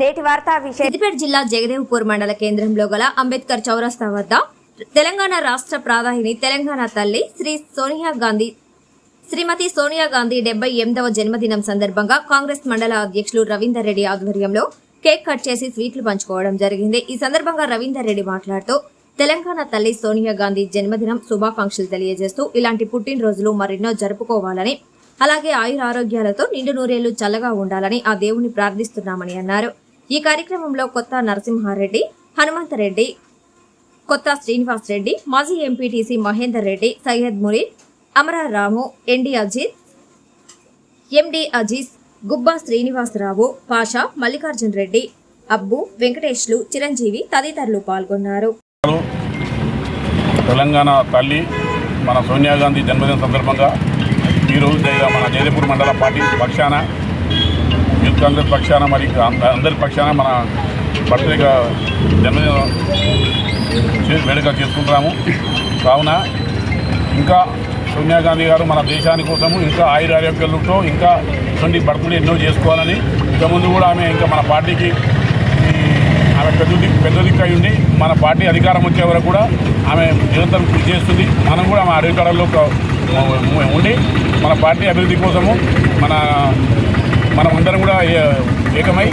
నేటి వార్త విషయం సిద్దిపేట జిల్లా జగదేవ్పూర్ మండల కేంద్రంలో గల అంబేద్కర్ చౌరస్తా వద్ద తెలంగాణ రాష్ట్ర ప్రాధాన్యని తెలంగాణ తల్లి శ్రీ సోనియా గాంధీ శ్రీమతి సోనియా గాంధీ డెబ్బై ఎనిమిదవ జన్మదినం సందర్భంగా కాంగ్రెస్ మండల అధ్యక్షులు రవీందర్ రెడ్డి ఆధ్వర్యంలో కేక్ కట్ చేసి స్వీట్లు పంచుకోవడం జరిగింది. ఈ సందర్భంగా రవీందర్ రెడ్డి మాట్లాడుతూ తెలంగాణ తల్లి సోనియా గాంధీ జన్మదినం శుభాకాంక్షలు తెలియజేస్తూ ఇలాంటి పుట్టినరోజులు మరెన్నో జరుపుకోవాలని అలాగే ఆయుర ఆరోగ్యాలతో నిండు నూరేళ్ళు చల్లగా ఉండాలని ఆ దేవుణ్ణి ప్రార్థిస్తున్నామని అన్నారు. ఈ కార్యక్రమంలో కొత్త నరసింహారెడ్డి హనుమంతరెడ్డి కొత్త శ్రీనివాస్ రెడ్డి మాజీ MPTC Mahender Reddy Syed Mureed Amara Ramu ND Ajith MD Aziz Gubba Srinivasarao Pasha Mallikarjun Reddy Abbu వెంకటేష్లు Chiranjeevi తదితరులు పాల్గొన్నారు. తెలంగాణ తల్లి మన సోనియా గాంధీ జన్మదిన సందర్భంగా ఈరోజు మన జయదేపూర్ మండల పార్టీ పక్షాన యూత్ కాంగ్రెస్ పక్షాన మరి అందరి పక్షాన మన పత్రిక జన్మదిన చే- వేడుక చేసుకుంటున్నాము. కావున ఇంకా సోనియా గాంధీ గారు మన దేశాని కోసము ఇంకా ఆయురారోగ్యాలతో ఇంకా ఇటువంటి బర్త్డే ఎన్నో చేసుకోవాలని ఇంతకుముందు ముందు కూడా ఆమె ఇంకా మన పార్టీకి ఆమె పెద్ద పెద్దదిక్కై పెద్ద దిక్కు ఉండి మన పార్టీ అధికారం వచ్చే వరకు కూడా ఆమె నిరంతరం కృషి చేస్తుంది. మనం కూడా ఆమె అధికారంలో ఉండి మన పార్టీ అభివృద్ధి కోసము మన మనం అందరం కూడా ఏకమై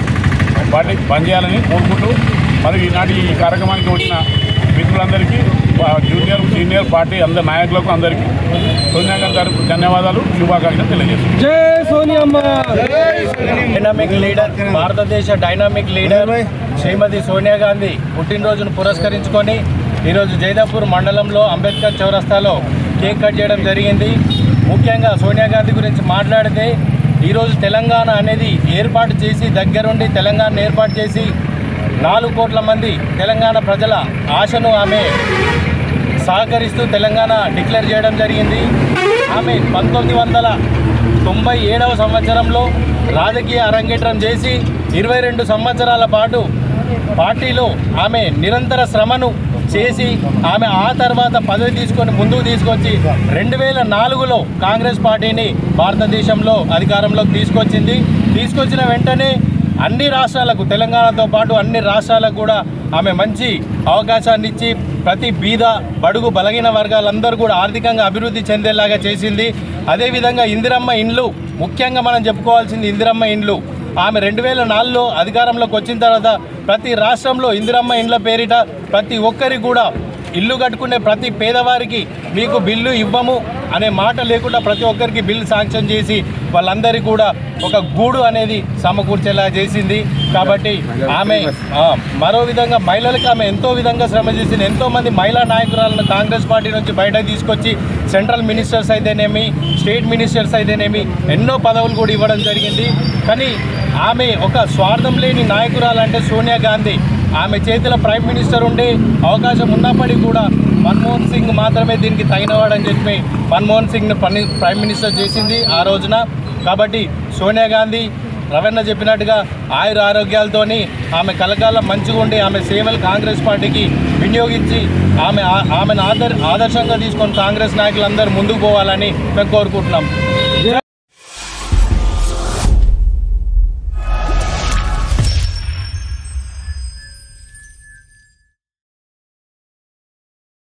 పార్టీ పనిచేయాలని కోరుకుంటూ మరి ఈనాటి ఈ కార్యక్రమానికి వచ్చిన మిత్రులందరికీ జూనియర్ సీనియర్ పార్టీ అందరి నాయకులకు అందరికీ సోనియా గాంధీ గారికి ధన్యవాదాలు శుభాకాంక్షలు డైనామిక్ లీడర్ భారతదేశ డైనామిక్ లీడర్ శ్రీమతి సోనియా గాంధీ పుట్టినరోజును పురస్కరించుకొని ఈరోజు జైదాపూర్ మండలంలో అంబేద్కర్ చౌరస్తాలో కేక్ కట్ చేయడం జరిగింది. ముఖ్యంగా సోనియా గాంధీ గురించి మాట్లాడితే ఈరోజు తెలంగాణ అనేది ఏర్పాటు చేసి దగ్గరుండి తెలంగాణ ఏర్పాటు చేసి నాలుగు కోట్ల మంది తెలంగాణ ప్రజల ఆశను ఆమె సహకరిస్తూ తెలంగాణ డిక్లేర్ చేయడం జరిగింది. ఆమె పంతొమ్మిది వందల తొంభై ఏడవ సంవత్సరంలో రాజకీయ అరంగేట్రం చేసి ఇరవై రెండు సంవత్సరాల పాటు పార్టీలో ఆమె నిరంతర శ్రమను చేసి ఆమె ఆ తర్వాత పదవి తీసుకొని ముందుకు తీసుకొచ్చి రెండు వేల నాలుగులో కాంగ్రెస్ పార్టీని భారతదేశంలో అధికారంలోకి తీసుకొచ్చింది. తీసుకొచ్చిన వెంటనే అన్ని రాష్ట్రాలకు తెలంగాణతో పాటు అన్ని రాష్ట్రాలకు కూడా ఆమె మంచి అవకాశాన్ని ఇచ్చి ప్రతి బీద బడుగు బలగిన వర్గాలందరూ కూడా ఆర్థికంగా అభివృద్ధి చెందేలాగా చేసింది. అదేవిధంగా ఇందిరమ్మ ఇండ్లు ముఖ్యంగా మనం చెప్పుకోవాల్సింది ఇందిరమ్మ ఇండ్లు. ఆమె రెండు వేల నాలుగులో అధికారంలోకి వచ్చిన తర్వాత ప్రతి రాష్ట్రంలో ఇందిరమ్మ ఇండ్ల పేరిట ప్రతి ఒక్కరికి కూడా ఇల్లు కట్టుకునే ప్రతి పేదవారికి మీకు బిల్లు ఇవ్వము అనే మాట లేకుండా ప్రతి ఒక్కరికి బిల్లు శాంక్షన్ చేసి వాళ్ళందరికీ కూడా ఒక గూడు అనేది సమకూర్చేలా చేసింది. కాబట్టి ఆమె మరో విధంగా మహిళలకు ఆమె ఎంతో విధంగా శ్రమ చేసింది. ఎంతోమంది మహిళా నాయకురాలను కాంగ్రెస్ పార్టీ నుంచి బయటకు తీసుకొచ్చి సెంట్రల్ మినిస్టర్స్ అయితేనేమి స్టేట్ మినిస్టర్స్ అయితేనేమి ఎన్నో పదవులు కూడా ఇవ్వడం జరిగింది. కానీ ఆమె ఒక స్వార్థం లేని నాయకురాలంటే సోనియా గాంధీ. ఆమె చేతిలో ప్రైమ్ మినిస్టర్ ఉండే అవకాశం ఉన్నప్పటికీ కూడా మన్మోహన్ సింగ్ మాత్రమే దీనికి తగినవాడని చెప్పి మన్మోహన్ సింగ్ను పని ప్రైమ్ మినిస్టర్ చేసింది ఆ రోజున. కాబట్టి సోనియా గాంధీ రవణ చెప్పినట్టుగా ఆయుర ఆరోగ్యాలతోని ఆమె కలకాలం మంచిగా ఉండి ఆమె సేవలు కాంగ్రెస్ పార్టీకి వినియోగించి ఆమె ఆమెను ఆదర్ ఆదర్శంగా తీసుకొని కాంగ్రెస్ నాయకులందరూ ముందుకు పోవాలని మేము కోరుకుంటున్నాం.